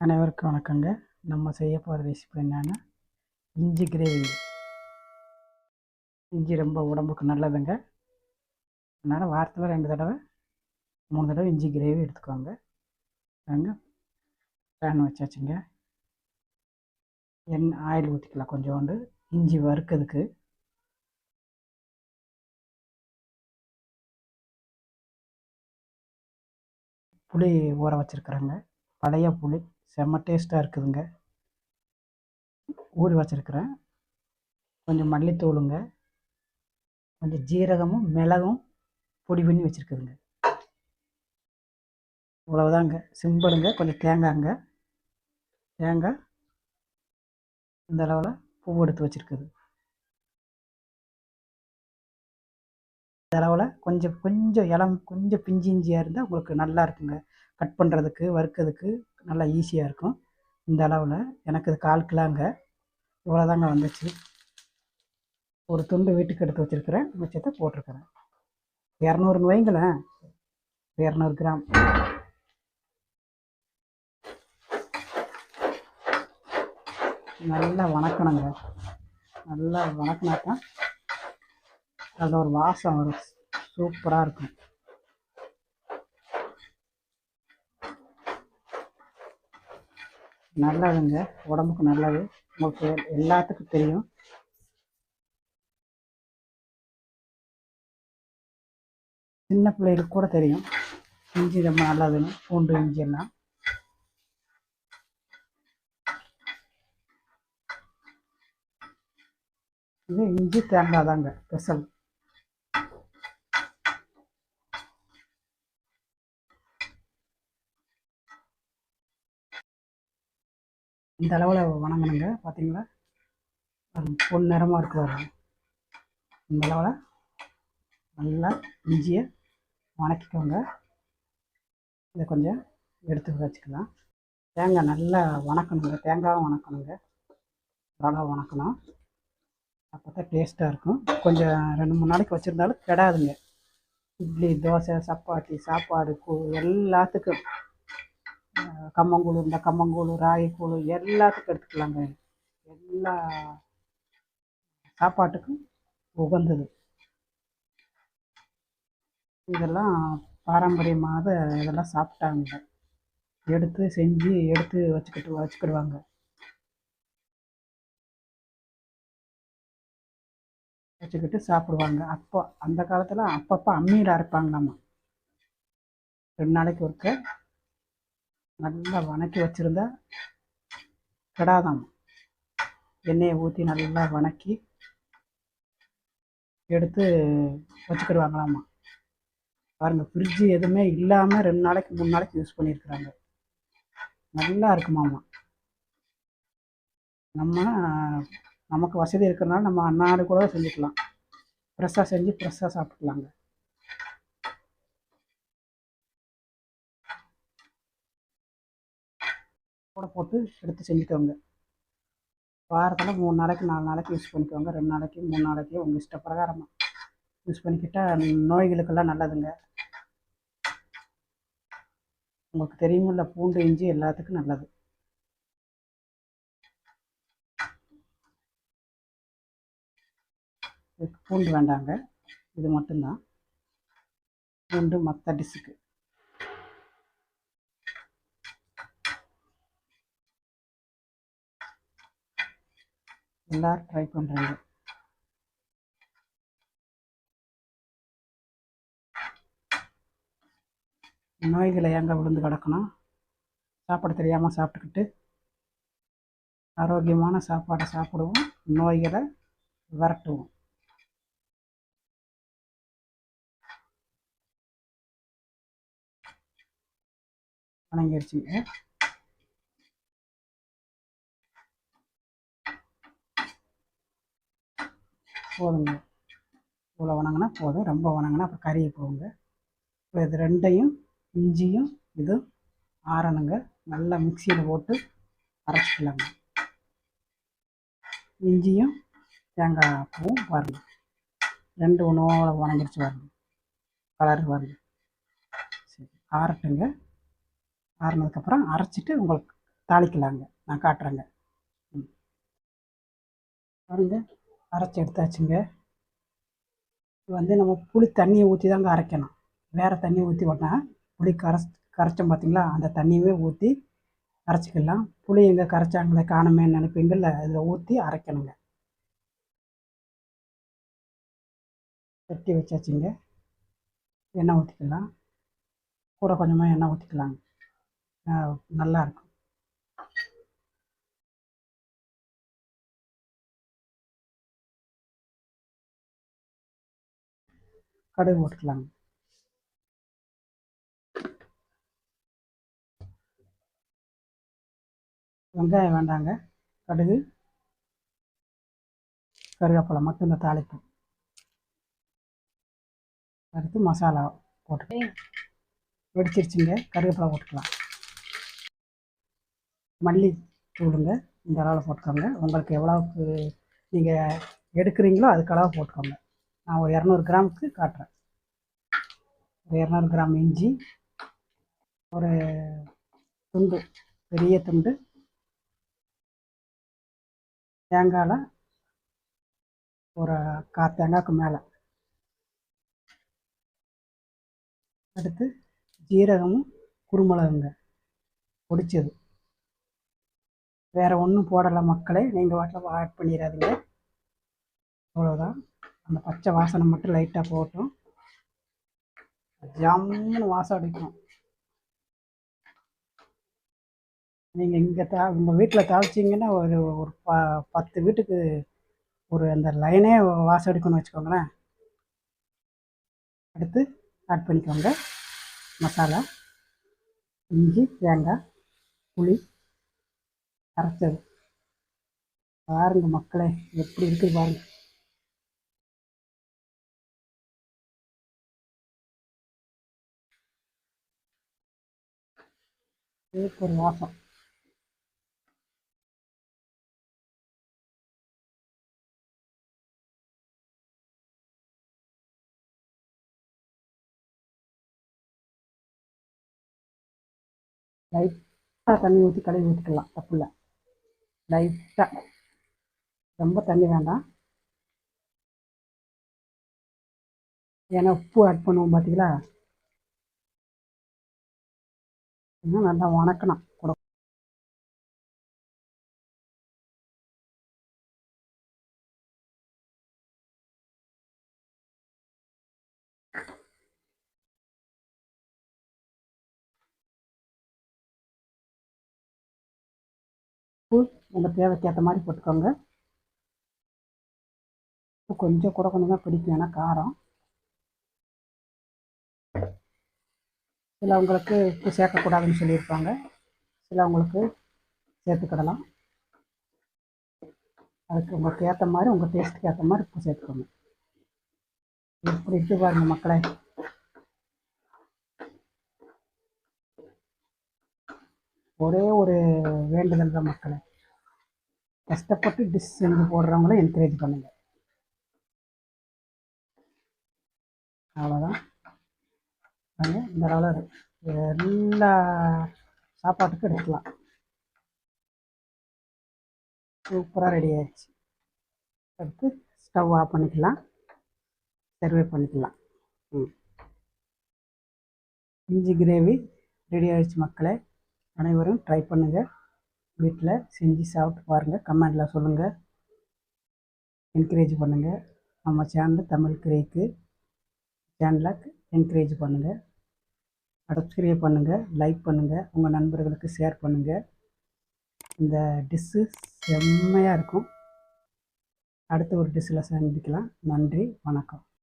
அனைவருக்கும் வணக்கங்க. நம்ம செய்ய போகிற ரெசிபி என்னென்னா இஞ்சி கிரேவி இஞ்சி ரொம்ப உடம்புக்கு நல்லதுங்க. அதனால் வாரத்தில் ரெண்டு தடவை மூணு தடவை இஞ்சி கிரேவி எடுத்துக்கோங்க. நாங்கள் பேன் வச்சாச்சுங்க. எண்ணெய் ஆயில் ஊற்றிக்கலாம் கொஞ்சோண்டு. இஞ்சி வறுக்கிறதுக்கு. புளி ஊற வச்சுருக்குறேங்க. பழைய புளி. செம்ம டேஸ்ட்டாக இருக்குதுங்க. ஊறி வச்சுருக்கிறேன். கொஞ்சம் மல்லித்தூளுங்க. கொஞ்சம் ஜீரகமும் மிளகும் பொடி பண்ணி வச்சுருக்குதுங்க. இவ்வளவுதாங்க சிம்பிளுங்க. கொஞ்சம் தேங்காய்ங்க தேங்காய் இந்த அளவில் பூ எடுத்து வச்சுருக்குது. இந்த அளவில் கொஞ்சம் கொஞ்சம் இளம் கொஞ்சம் பிஞ்சு இஞ்சியாக இருந்தால் உங்களுக்கு நல்லா இருக்குங்க. கட் பண்ணுறதுக்கு வறுக்கிறதுக்கு நல்லா ஈஸியாக இருக்கும். இந்த அளவில். எனக்கு இது கால் கிலாங்க இவ்வளோதாங்க வந்துச்சு. ஒரு துண்டு வீட்டுக்கு எடுத்து வச்சுருக்கிறேன். மிச்சத்தை போட்டிருக்கிறேன். இரநூறுன்னு வைங்களேன் இரநூறு கிராம். நல்லா வணக்கணுங்க. நல்லா வணக்கினாத்தான் அதில் ஒரு வாசம் வரும். சூப்பராக இருக்கும். நல்லதுங்க. உடம்புக்கு நல்லது. உங்களுக்கு எல்லாத்துக்கும் தெரியும். சின்ன பிள்ளைகளுக்கு கூட தெரியும். இஞ்சி ரொம்ப நல்லதுன்னு. பூண்டு இஞ்சி எல்லாம். இது இஞ்சி தேங்காய் தாங்க. ஸ்பெஷல் இந்த அளவில் வணங்கணுங்க பார்த்தீங்களா அது பொன் நிறமாக இருக்கு வரும் இந்த அளவில் நல்லா இஞ்சியை வணக்கிக்கோங்க. இதை கொஞ்சம் எடுத்து வச்சுக்கலாம். தேங்காய் நல்லா வணக்கணுங்க. தேங்காயும் வணக்கணுங்க. நல்லா வணக்கணும். அப்போ தான் டேஸ்ட்டாக இருக்கும். கொஞ்சம் ரெண்டு மூணு நாளைக்கு வச்சுருந்தாலும் கெடாதுங்க. இட்லி தோசை சப்பாத்தி சாப்பாடு கூ எல்லாத்துக்கும் கம்மங்கூழ் இந்த கம்மங்கூழ் ராகிக்கூழ் எல்லாத்துக்கும் எடுத்துக்கலாங்க. எல்லா சாப்பாட்டுக்கும் உகந்தது. இதெல்லாம் பாரம்பரியமாக இதெல்லாம் சாப்பிட்டாங்க. எடுத்து செஞ்சு எடுத்து வச்சுக்கிட்டு வச்சுக்கிடுவாங்க. வச்சுக்கிட்டு சாப்பிடுவாங்க. அப்போ அந்த காலத்தில் அப்பப்போ அம்மியில் அரைப்பாங்க நம்ம ரெண்டு நாளைக்கு ஒருக்க நல்லா வணக்கி வச்சுருந்த கிடாதாம். எண்ணெயை ஊற்றி நல்லா வணக்கி எடுத்து வச்சுக்கிடுவாங்களாம்மா பாருங்கள் ஃப்ரிட்ஜு எதுவுமே இல்லாமல் ரெண்டு நாளைக்கு மூணு நாளைக்கு யூஸ் பண்ணியிருக்கிறாங்க. நல்லா இருக்குமாம்மா நம்ம நமக்கு வசதி இருக்கிறனால நம்ம அன்னாடு கூட செஞ்சுக்கலாம். ஃப்ரெஷ்ஷாக செஞ்சு ஃப்ரெஷ்ஷாக சாப்பிட்டுக்கலாங்க. கூட போட்டு எடுத்து செஞ்சுக்கோங்க. வாரத்தில் மூணு நாளைக்கு நாலு நாளைக்கு யூஸ் பண்ணிக்கோங்க. ரெண்டு நாளைக்கு மூணு நாளைக்கு உங்கள் இஷ்ட பிரகாரமாக யூஸ் பண்ணிக்கிட்டால் நோய்களுக்கெல்லாம் நல்லதுங்க. உங்களுக்கு தெரியுமில்ல பூண்டு இஞ்சி எல்லாத்துக்கும் நல்லது. பூண்டு வேண்டாங்க. இது மட்டும்தான். பூண்டு மற்ற டிஷ்ஷுக்கு எல்லோரும் ட்ரை பண்ணுறாங்க நோய்களை எங்கே விழுந்து கிடக்கணும்? சாப்பாடு தெரியாமல் சாப்பிட்டுக்கிட்டு ஆரோக்கியமான சாப்பாடை சாப்பிடுவோம். நோய்களை விரட்டுவோம். வணங்கிடுச்சுங்க போதுங்க. இவ்வளோ வணங்கினா போதும். ரொம்ப வணங்கினா அப்புறம் கறியை போடுங்க இப்போ இது ரெண்டையும் இஞ்சியும் இது ஆறணுங்க. நல்லா மிக்சியில் போட்டு அரைச்சிக்கலாங்க. இஞ்சியும் தேங்காய் பூவும் பாருங்க ரெண்டு உணவோட வணங்கிடுச்சு பாருங்க கலர் பாருங்க சரி ஆறட்டுங்க. ஆறினதுக்கப்புறம் அரைச்சிட்டு உங்களுக்கு தாளிக்கலாங்க. நான் காட்டுறேங்க. ம். பாருங்கள் அரைச்சி எடுத்தாச்சுங்க. வந்து நம்ம புளி தண்ணியை ஊற்றி தாங்க அரைக்கணும். வேறு தண்ணி ஊற்றி வேணால் புளி கரைச் கரைச்சோம் பார்த்தீங்களா அந்த தண்ணியவே ஊற்றி அரைச்சிக்கலாம். புளி எங்கே கரைச்சாங்களே காணுமே நினைப்பீங்கள்ல அதில் ஊற்றி அரைக்கணுங்க. கட்டி வச்சாச்சுங்க. எண்ணெய் ஊற்றிக்கலாம் கூட கொஞ்சமாக எண்ணெய் ஊற்றிக்கலாங்க நல்லாயிருக்கும் கடுகு போட்டுக்கலாங்க வெங்காயம் வேண்டாங்க. கடுகு கருவேப்பிலை மட்டும் இந்த தாளிப்பு. அடுத்து மசாலா போட்டு வெடிச்சிருச்சுங்க. கருவேப்பிலை போட்டுக்கலாம். மல்லி தூளுங்க இந்த அளவில் போட்டுக்கோங்க. உங்களுக்கு எவ்வளோவுக்கு நீங்கள் எடுக்கிறீங்களோ அதுக்கு அளவு போட்டுக்கோங்க. நான் ஒரு இரநூறு கிராமுக்கு காட்டுறேன். ஒரு இரநூறு கிராம் இஞ்சி ஒரு துண்டு பெரிய துண்டு தேங்காயில் ஒரு கா தேங்காய்க்கு மேலே. அடுத்து ஜீரகமும் குருமிளகுங்க பொடிச்சது. வேறு ஒன்றும் போடலை மக்களே. நீங்கள் வாட்டில் ஆட் பண்ணிடாதீங்க. அவ்வளோதான் அந்த பச்சை வாசனை மட்டும் லைட்டாக போட்டோம். ஜம்முன்னு வாசம் அடிக்கும். நீங்கள் இங்கே தா உங்கள் வீட்டில் தாளிச்சிங்கன்னா ஒரு ஒரு ப பத்து வீட்டுக்கு ஒரு அந்த லைனே வாசம் அடிக்கணும்னு வச்சுக்கோங்களேன். அடுத்து ஆட் பண்ணிக்கோங்க. மசாலா இஞ்சி தேங்காய் புளி அரைச்சது பாருங்கள் மக்களே எப்படி இருக்குது பாருங்கள் ஒரு வாசம் லைட்டாக தண்ணி ஊற்றி கழுவி ஊற்றிக்கலாம் தப்பு இல்லை லைட்டாக ரொம்ப தண்ணி வேண்டாம். ஏன்னா உப்பு ஆட் பண்ணுவோம் பார்த்தீங்களா இன்னும் நல்லா வணக்கணும். கூட உங்கள் தேவைக்கு ஏற்ற மாதிரி போட்டுக்கோங்க. கொஞ்சம் கூட கொஞ்சம் தான் பிடிக்கும் ஏன்னா காரம். சிலவங்களுக்கு உப்பு சேர்க்கக்கூடாதுன்னு சொல்லியிருப்பாங்க. சிலவங்களுக்கு சேர்த்துக்கிடலாம். அதுக்கு உங்களுக்கு ஏற்ற மாதிரி உங்கள் டேஸ்ட்டுக்கு ஏற்ற மாதிரி உப்பு சேர்த்துக்கோங்க. இப்படி இருக்கு பாருங்க மக்களை. ஒரே ஒரு வேண்டுதல் தான் மக்களை. கஷ்டப்பட்டு டிஷ் செஞ்சு போடுறவங்கள என்கரேஜ் பண்ணுங்க. அவ்வளோதான் இந்த அளவில் எல்லா சாப்பாட்டுக்கும் எடுக்கலாம் சூப்பராக ரெடி ஆயிடுச்சு. அடுத்து ஸ்டவ் ஆஃப் பண்ணிக்கலாம். சர்வே பண்ணிக்கலாம். ம். இஞ்சி கிரேவி ரெடி ஆகிடுச்சு மக்களே. அனைவரும் ட்ரை பண்ணுங்கள் வீட்டில் செஞ்சு சாப்பிட்டு பாருங்கள் கமெண்டில் சொல்லுங்கள் என்கரேஜ் பண்ணுங்கள் நம்ம சேனல் தமிழ் கிரேக்கு சேனலை என்கரேஜ் பண்ணுங்கள் சப்ஸ்கிரைப் பண்ணுங்கள் லைக் பண்ணுங்கள் உங்கள் நண்பர்களுக்கு ஷேர் பண்ணுங்கள் இந்த டிஷ்ஷு செம்மையாக இருக்கும். அடுத்த ஒரு டிஷ்ஷில் சந்திக்கலாம். நன்றி வணக்கம்.